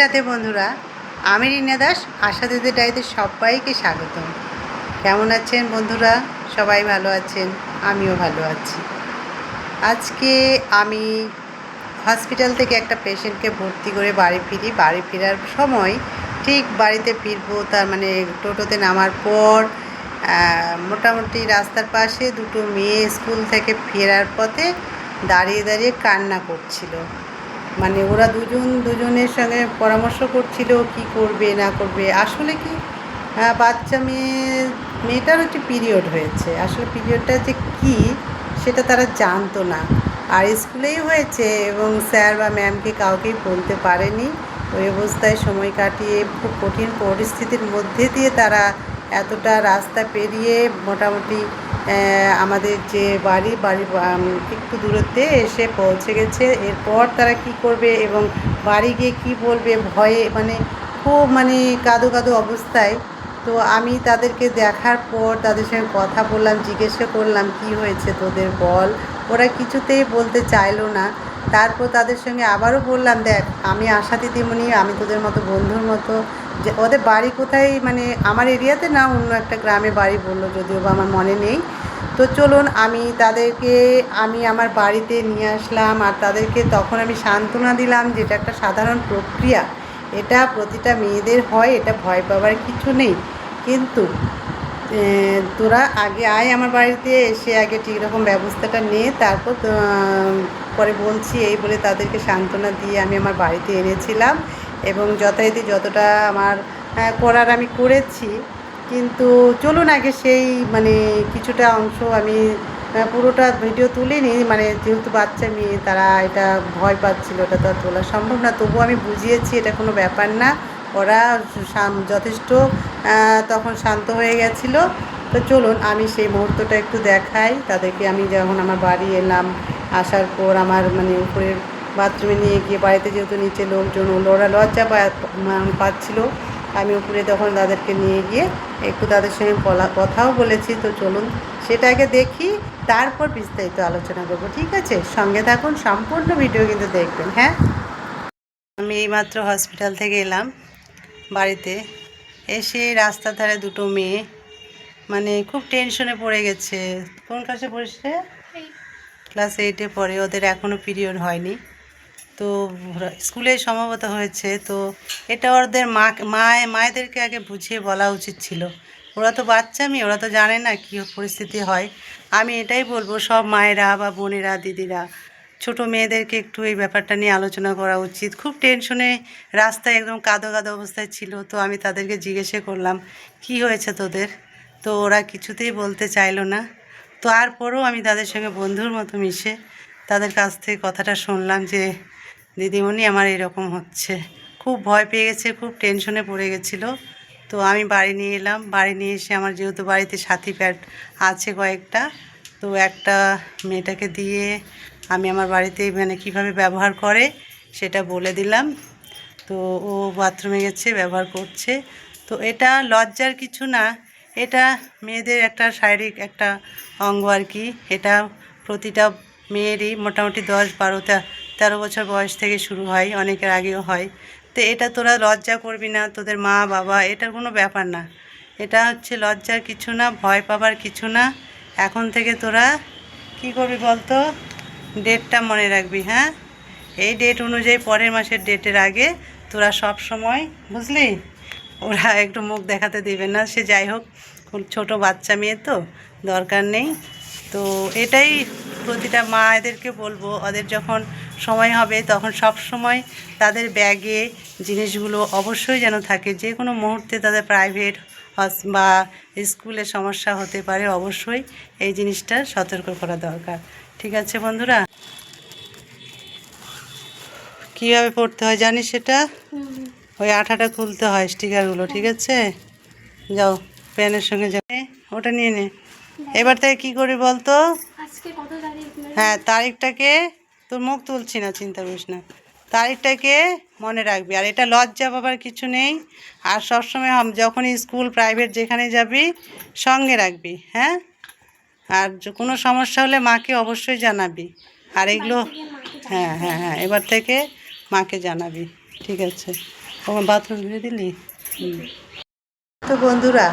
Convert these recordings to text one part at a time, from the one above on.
রাতে বন্ধুরা, আমি রিনা দাস, আশা দিদি ডাইতে সবাইকে স্বাগত কেমন আছেন বন্ধুরা? সবাই ভালো আছেন? আমিও ভালো আছি। আজকে আমি হসপিটাল থেকে একটা পেশেন্টকে ভর্তি করে বাড়ি ফিরি। বাড়ি ফেরার সময় ঠিক বাড়িতে ফিরবো, তার মানে টোটোতে নামার পর মোটামুটি রাস্তার পাশে দুটো মেয়ে স্কুল থেকে ফেরার পথে দাঁড়িয়ে দাঁড়িয়ে কান্না করছিল। মানে ওরা দুজন, দুজনের সঙ্গে পরামর্শ করছিল কি করবে, না করবে। আসলে কি বাচ্চা মেয়ে, মেয়েটার হচ্ছে পিরিয়ড হয়েছে। আসলে পিরিয়ডটা যে কি, সেটা তারা জানতো না। আর স্কুলেই হয়েছে এবং স্যার বা ম্যামকে কাউকেই বলতে পারেনি। ওই অবস্থায় সময় কাটিয়ে খুব কঠিন পরিস্থিতির মধ্যে দিয়ে তারা এতটা রাস্তা পেরিয়ে মোটামুটি আমাদের যে বাড়ি বাড়ি একটু দূরত্বে এসে পৌঁছে গেছে। এরপর তারা কি করবে এবং বাড়ি গিয়ে কি বলবে ভয়ে মানে খুব মানে কাদো কাদো অবস্থায়। তো আমি তাদেরকে দেখার পর তাদের সঙ্গে কথা বললাম, জিজ্ঞাসা করলাম, কি হয়েছে তোদের বল? ওরা কিছুতেই বলতে চাইলো না। তারপর তাদের সঙ্গে আবারও বললাম, দেখ, আমি আশা দিদিমণি, আমি তোদের মতো বন্ধুর মতো। যে, ওদের বাড়ি কোথায় মানে আমার এরিয়াতে না অন্য একটা গ্রামে বাড়ি বলল, যদিও বা আমার মনে নেই। তো চলুন আমি তাদেরকে, আমি আমার বাড়িতে নিয়ে আসলাম আর তাদেরকে তখন আমি সান্ত্বনা দিলাম যেটা একটা সাধারণ প্রক্রিয়া। এটা প্রতিটা মেয়েদের হয়, এটা ভয় পাওয়ার কিছু নেই। কিন্তু তোরা আগে আয় আমার বাড়িতে, এসে আগে ঠিক রকম ব্যবস্থাটা নে, তারপর পরে বলছি এই বলে তাদেরকে সান্ত্বনা দিয়ে আমি আমার বাড়িতে এনেছিলাম এবং যথারীতি যতটা আমার করার আমি করেছি। কিন্তু চলুন আগে সেই মানে কিছুটা অংশ আমি পুরোটা ভিডিও তুলিনি মানে যেহেতু বাচ্চা মেয়ে, তারা এটা ভয় পাচ্ছিল ওটা তো আর তোলা সম্ভব না। তবুও আমি বুঝিয়েছি, এটা কোনো ব্যাপার না। ওরা যথেষ্ট তখন শান্ত হয়ে গেছিল। তো চলুন, আমি সেই মুহূর্তটা একটু দেখাই। তাদেরকে আমি যখন আমার বাড়ি এলাম, আসার পর আমার মানে উপরের বাথরুমে নিয়ে গিয়ে, বাড়িতে যেহেতু নিচে লোকজন ওরা লজ্জা পা- পাচ্ছিল। আমি উপরে তখন তাদেরকে নিয়ে গিয়ে একটু তাদের সঙ্গে বলা- কথাও বলেছি তো চলুন সেটাকে দেখি তারপর বিস্তারিত আলোচনা করব ঠিক আছে? সঙ্গে থাকুন সম্পূর্ণ ভিডিও কিন্তু দেখবেন হ্যাঁ? আমি এইমাত্র হসপিটাল থেকে এলাম বাড়িতে। এসে রাস্তার ধারে দুটো মেয়ে মানে খুব টেনশনে পড়ে গেছে। কোন ক্লাসে পড়েছে ক্লাস এইটে পড়ে ওদের এখনও পিরিয়ড হয়নি। তো স্কুলে সম্ভবত হয়েছে, তো এটা ওদের মা, মায়, মায়েদেরকে আগে বুঝিয়ে বলা উচিত ছিল। ওরা তো বাচ্চা মেয়ে, ওরা তো জানে না কী পরিস্থিতি হয়। আমি এটাই বলব, সব মায়েরা বা বোনেরা, দিদিরা, ছোট মেয়েদেরকে একটু এই ব্যাপারটা নিয়ে আলোচনা করা উচিত। খুব টেনশনে রাস্তায় একদম কাদো কাদো অবস্থায় ছিল, তো আমি তাদেরকে জিজ্ঞেসে করলাম, কি হয়েছে তোদের? তো ওরা কিছুতেই বলতে চাইলো না। তো তারপরেও আমি তাদের সঙ্গে বন্ধুর মতো মিশে তাদের কাছ থেকে কথাটা শুনলাম যে দিদিমণি আমার এরকম হচ্ছে। খুব ভয় পেয়ে গেছে, খুব টেনশনে পড়ে গেছিল। তো আমি বাড়ি নিয়ে এলাম। বাড়ি নিয়ে এসে আমার যেহেতু বাড়িতে সাথী প্যাড আছে কয়েকটা, তো একটা মেয়েটাকে দিয়ে আমি আমার বাড়িতে মানে কীভাবে ব্যবহার করে সেটা বলে দিলাম। তো ও বাথরুমে গেছে, ব্যবহার করছে। তো এটা লজ্জার কিছু না, এটা মেয়েদের একটা শারীরিক একটা অঙ্গ আর কি। এটা প্রতিটা মেয়েরই মোটামুটি দশ বারো তে- তেরো বছর বয়স থেকে শুরু হয়, অনেকের আগেও হয়। তো এটা তোরা লজ্জা করবি না, তোদের মা, বাবা, এটার কোনো ব্যাপার না। এটা হচ্ছে লজ্জার কিছু না, ভয় পাবার কিছু না। এখন থেকে তোরা কি করবি বলতো? ডেটটা মনে রাখবি হ্যাঁ? এই ডেট অনুযায়ী পরের মাসের ডেটের আগে তোরা সব সময়, বুঝলি? ওরা একটু মুখ দেখাতে দেবে না, সে যাই হোক ছোটো বাচ্চা মেয়ে তো, দরকার নেই। তো এটাই প্রতিটা মা এদেরকে বলব, ওদের যখন সময় হবে তখন সব সময় তাদের ব্যাগে জিনিসগুলো অবশ্যই যেন থাকে। যে কোনো মুহূর্তে তাদের প্রাইভেট বা স্কুলে সমস্যা হতে পারে অবশ্যই এই জিনিসটা সতর্ক করা দরকার। ঠিক আছে বন্ধুরা? কীভাবে পড়তে হয় জানিস সেটা? ওই আঠাটা খুলতে হয় স্টিকারগুলো ঠিক আছে? যাও পেনের সঙ্গে যাবে ওটা নিয়ে নে। এবার থেকে কী করি বলতো? হ্যাঁ তারিখটাকে তোর মুখ তুলছি না চিন্তা করিস না। তারিখটাকে মনে রাখবি। আর এটা লজ্জা পাবার কিছু নেই। আর সবসময় যখনই স্কুল প্রাইভেট যেখানে যাবি সঙ্গে রাখবি হ্যাঁ? আর কোনো সমস্যা হলে মাকে অবশ্যই জানাবি। আর এগুলো হ্যাঁ হ্যাঁ হ্যাঁ এবার থেকে মাকে জানাবি ঠিক আছে? ওখানে বাথরুম ধুয়ে দিলি? তো বন্ধুরা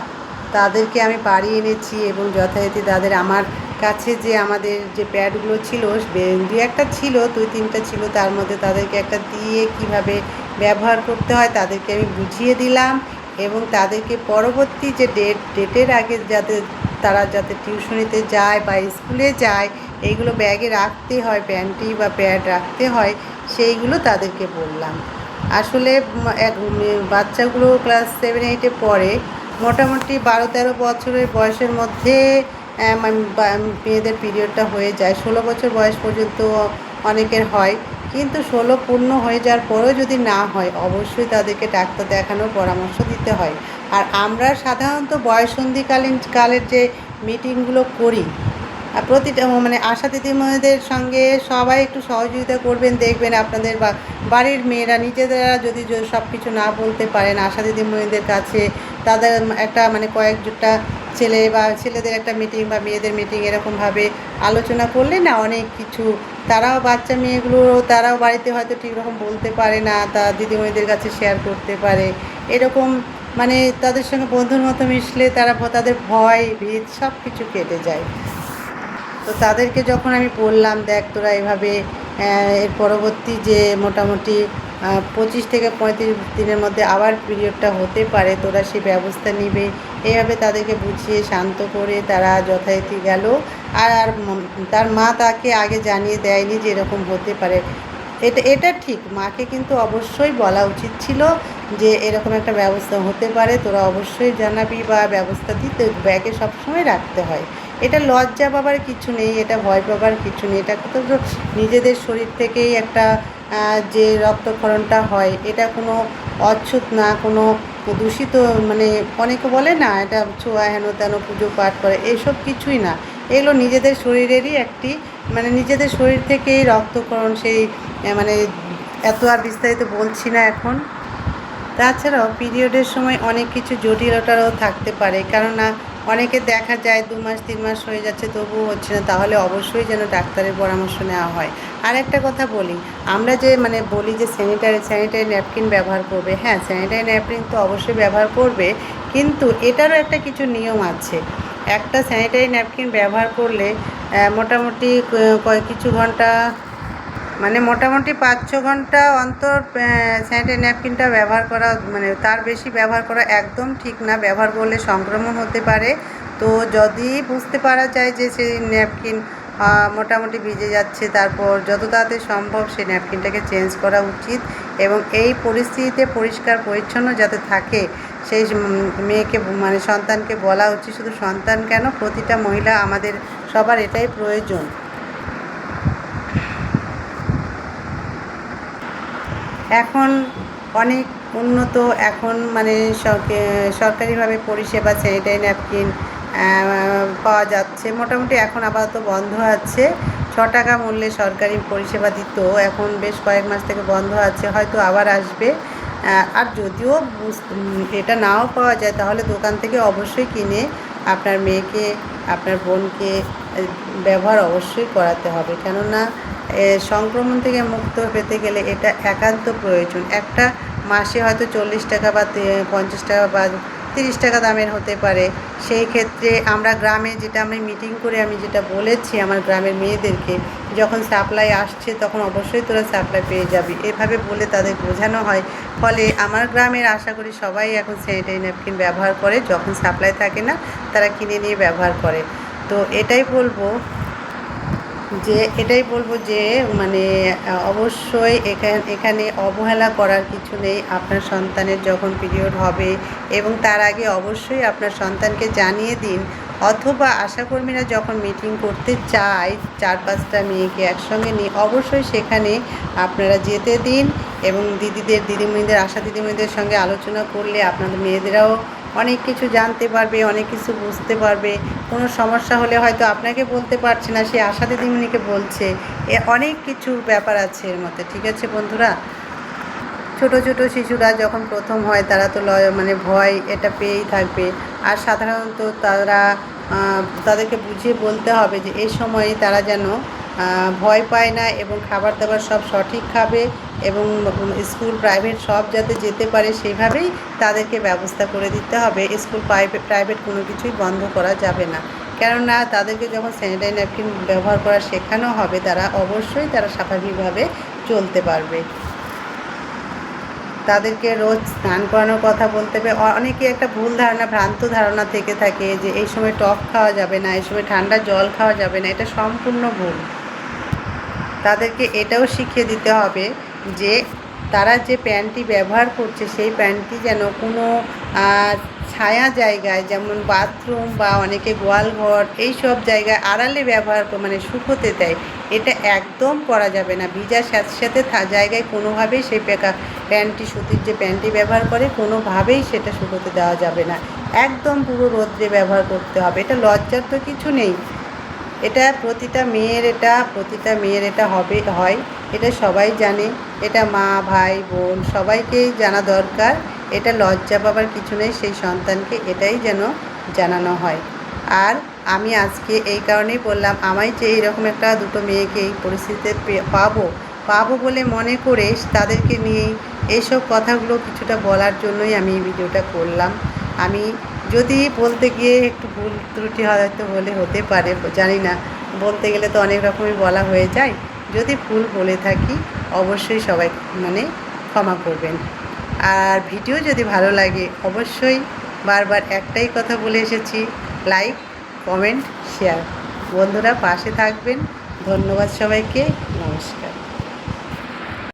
তাদেরকে আমি বাড়ি এনেছি এবং যথারীতি তাদের আমার কাছে যে আমাদের যে প্যাডগুলো ছিল দু একটা ছিল, দুই তিনটা ছিল, তার মধ্যে তাদেরকে একটা দিয়ে কীভাবে ব্যবহার করতে হয় তাদেরকে আমি বুঝিয়ে দিলাম এবং তাদেরকে পরবর্তী যে ডেট, ডেটের আগে যাতে তারা যাতে টিউশনিতে যায় বা স্কুলে যায়, এইগুলো ব্যাগে রাখতে হয় প্যান্টি বা প্যাড রাখতে হয়, সেইগুলো তাদেরকে বললাম। আসলে এক- বাচ্চাগুলো ক্লাস সেভেন, এইটে পড়ে। মোটামুটি বারো তেরো বছরের বয়সের মধ্যে মেয়েদের পিরিয়ডটা হয়ে যায়। ষোলো বছর বয়স পর্যন্ত অনেকের হয়। কিন্তু ষোলো পূর্ণ হয়ে যাওয়ার পরেও যদি না হয়, অবশ্যই তাদেরকে ডাক্তার দেখানোর পরামর্শ দিতে হয়। আর আমরা সাধারণত বয়সন্ধিকালীন কালের যে মিটিংগুলো করি প্রতিটা মানে আশা দিদিমণিদের সঙ্গে সবাই একটু সহযোগিতা করবেন, দেখবেন আপনাদের বা, বাড়ির মেয়েরা নিজেরা যদি সব কিছু না বলতে পারেন, আশা দিদিমণিদের কাছে তাদের একটা মানে কয়েকটা ছেলে বা ছেলেদের একটা মিটিং বা মেয়েদের মিটিং এরকমভাবে আলোচনা করলে না অনেক কিছু, তারাও বাচ্চা মেয়েগুলো, তারাও বাড়িতে হয়তো ঠিক রকম বলতে পারে না, তা দিদিমণিদের কাছে শেয়ার করতে পারে। এরকম মানে তাদের সঙ্গে বন্ধুর মতো মিশলে তারা তাদের ভয়, ভীত সব কিছু কেটে যায়। তো তাদেরকে যখন আমি বললাম, দেখ তোরা এভাবে এর পরবর্তী যে মোটামুটি পঁচিশ থেকে পঁয়ত্রিশ দিনের মধ্যে আবার পিরিয়ডটা হতে পারে। তোরা সে ব্যবস্থা নিবে। এইভাবে তাদেরকে বুঝিয়ে শান্ত করে তারা যথারীতি গেল। আর আর তার মা তাকে আগে জানিয়ে দেয়নি যে এরকম হতে পারে। এটা এটা ঠিক। মাকে কিন্তু অবশ্যই বলা উচিত ছিল যে এরকম একটা ব্যবস্থা হতে পারে। তোরা অবশ্যই জানাবি বা ব্যবস্থা দিতে ব্যাগে সবসময় রাখতে হয়। এটা লজ্জা পাবার কিছু নেই, এটা ভয় পাবার কিছু নেই। এটা তো নিজেদের শরীর থেকেই একটা যে রক্তক্ষরণটা হয়, এটা কোনো অচ্ছুত না, কোনো দূষিত মানে অনেকে বলে না, এটা ছোঁয়া হেন তেন পুজো পাঠ করে, এসব কিছুই না। এগুলো নিজেদের শরীরেরই একটি মানে নিজেদের শরীর থেকেই রক্তক্ষরণ সেই মানে এত আর বিস্তারিত বলছি না এখন। তাছাড়াও পিরিয়ডের সময় অনেক কিছু জটিলতারও থাকতে পারে, কেননা অনেকে দেখা যায় দু মাস, তিন মাস হয়ে যাচ্ছে, তবুও হচ্ছে না। তাহলে অবশ্যই যেন ডাক্তারের পরামর্শ নেওয়া হয়। আর একটা কথা বলি, আমরা যে মানে বলি যে স্যানিটারি স্যানিটারি ন্যাপকিন ব্যবহার করবে হ্যাঁ স্যানিটারি ন্যাপকিন তো অবশ্যই ব্যবহার করবে, কিন্তু এটারও একটা কিছু নিয়ম আছে। একটা স্যানিটারি ন্যাপকিন ব্যবহার করলে মোটামুটি ক- কয় কিছু ঘণ্টা মানে মোটামুটি পাঁচ, ছ ঘণ্টা অন্তর স্যানিটারি ন্যাপকিনটা ব্যবহার করা মানে তার বেশি ব্যবহার করা একদম ঠিক না। ব্যবহার করলে সংক্রমণ হতে পারে। তো যদি বুঝতে পারা যায় যে সেই ন্যাপকিন মোটামুটি ভিজে যাচ্ছে, তারপর যত তাড়াতাড়ি সম্ভব সেই ন্যাপকিনটাকে চেঞ্জ করা উচিত এবং এই পরিস্থিতিতে পরিষ্কার পরিচ্ছন্ন যাতে থাকে, সেই মেয়েকে মানে সন্তানকে বলা উচিত। শুধু সন্তান কেন? প্রতিটা মহিলা আমাদের সবার এটাই প্রয়োজন। এখন অনেক উন্নত, এখন মানে সরকে- সরকারিভাবে পরিষেবা, স্যানিটারি ন্যাপকিন পাওয়া যাচ্ছে। মোটামুটি এখন আপাতত বন্ধ আছে। ছ টাকা মূল্যে সরকারি পরিষেবা দিত, এখন বেশ কয়েক মাস থেকে বন্ধ আছে, হয়তো আবার আসবে। আর যদিও এটা নাও পাওয়া যায়, তাহলে দোকান থেকে অবশ্যই কিনে আপনার মেয়েকে, আপনার বোনকে ব্যবহার অবশ্যই করাতে হবে। কেননা সংক্রমণ থেকে মুক্ত পেতে গেলে এটা একান্ত প্রয়োজন। একটা মাসে হয়তো চল্লিশ টাকা বা পঞ্চাশ টাকা বা তিরিশ টাকা দামের হতে পারে। সেই ক্ষেত্রে আমরা গ্রামে যেটা আমি মিটিং করে আমি যেটা বলেছি আমার গ্রামের মেয়েদেরকে, যখন সাপ্লাই আসছে তখন অবশ্যই তোরা সাপ্লাই পেয়ে যাবি। এভাবে বলে তাদের বোঝানো হয়। ফলে আমার গ্রামের আশা করি সবাই এখন স্যানিটারি ন্যাপকিন ব্যবহার করে। যখন সাপ্লাই থাকে না, তারা কিনে নিয়ে ব্যবহার করে। তো এটাই বলব যে এটাই বলব যে মানে অবশ্যই এখানে এখানে অবহেলা করার কিছু নেই। আপনার সন্তানের যখন পিরিয়ড হবে এবং তার আগে অবশ্যই আপনার সন্তানকে জানিয়ে দিন। অথবা আশাকর্মীরা যখন মিটিং করতে চায় চার পাঁচটা মেয়েকে একসঙ্গে নিয়ে, অবশ্যই সেখানে আপনারা যেতে দিন এবং দিদিদের, দিদিমণিদের, আশা দিদিমণিদের সঙ্গে আলোচনা করলে আপনাদের মেয়েদেরাও অনেক কিছু জানতে পারবে, অনেক কিছু বুঝতে পারবে। কোনো সমস্যা হলে হয়তো আপনাকে বলতে পারছে না সে আশা দিদিমণিকে বলছে। এ অনেক কিছু ব্যাপার আছে এর মধ্যে, ঠিক আছে বন্ধুরা? ছোট ছোট শিশুরা যখন প্রথম হয়, তারা তো লয় মানে ভয় এটা পেয়েই থাকবে। আর সাধারণত তারা তাদেরকে বুঝিয়ে বলতে হবে যে, এই সময়ে তারা যেন ভয় পায় না এবং খাবার দাবার সব সঠিক খাবে এবং স্কুল প্রাইভেট সব যাতে যেতে পারে সেভাবেই তাদেরকে ব্যবস্থা করে দিতে হবে। স্কুল প্রাইভেট প্রাইভেট কোনো কিছুই বন্ধ করা যাবে না। কেননা তাদেরকে যখন স্যানিটারি ন্যাপকিন ব্যবহার করা শেখানো হবে, তারা অবশ্যই তারা স্বাভাবিকভাবে চলতে পারবে। তাদেরকে রোজ স্নান করানোর কথা বলতে হবে। অনেকে একটা ভুল ধারণা, ভ্রান্ত ধারণা থেকে থাকে যে এই সময় টক খাওয়া যাবে না, এই সময় ঠান্ডা জল খাওয়া যাবে না। এটা সম্পূর্ণ ভুল। তাদেরকে এটাও শিখিয়ে দিতে হবে যে তারা যে প্যান্টটি ব্যবহার করছে, সেই প্যান্টটি যেন কোনো ছায়া জায়গায় যেমন বাথরুম বা অনেকে গোয়ালঘর এই সব জায়গায় আড়ালে ব্যবহার মানে শুকোতে দেয়, এটা একদম করা যাবে না। ভিজার সাথে সাথে জায়গায় কোনোভাবেই সেই প্যান্টটি, সুতির যে প্যান্টটি ব্যবহার করে, কোনোভাবেই সেটা শুকোতে দেওয়া যাবে না। একদম পুরো রোদ্রে ব্যবহার করতে হবে। এটা লজ্জার তো কিছু নেই। এটা প্রতিটা মেয়ের এটা, প্রতিটা মেয়ের এটা হবে, হয়। এটা সবাই জানে। এটা মা, ভাই, বোন, সবাইকেই জানা দরকার। এটা লজ্জা পাবার কিছু নেই, সেই সন্তানকে এটাই যেন জানানো হয়। আর আমি আজকে এই কারণেই বললাম, আমায় যে এইরকম একটা দুটো মেয়েকে এই পরিস্থিতিতে পাবো পাবো বলে মনে করে তাদেরকে নিয়ে এইসব কথাগুলো কিছুটা বলার জন্যই আমি এই ভিডিওটা করলাম। আমি যদি বলতে গিয়ে একটু ভুল ত্রুটি হয়তো বলে হতে পারে, জানি না। বলতে গেলে তো অনেক রকমই বলা হয়ে যায়। যদি ভুল বলে থাকি, অবশ্যই সবাই মানে ক্ষমা করবেন। আর ভিডিও যদি ভালো লাগে, অবশ্যই বারবার একটাই কথা বলে এসেছি, লাইক, কমেন্ট, শেয়ার। বন্ধুরা পাশে থাকবেন। ধন্যবাদ সবাইকে। নমস্কার।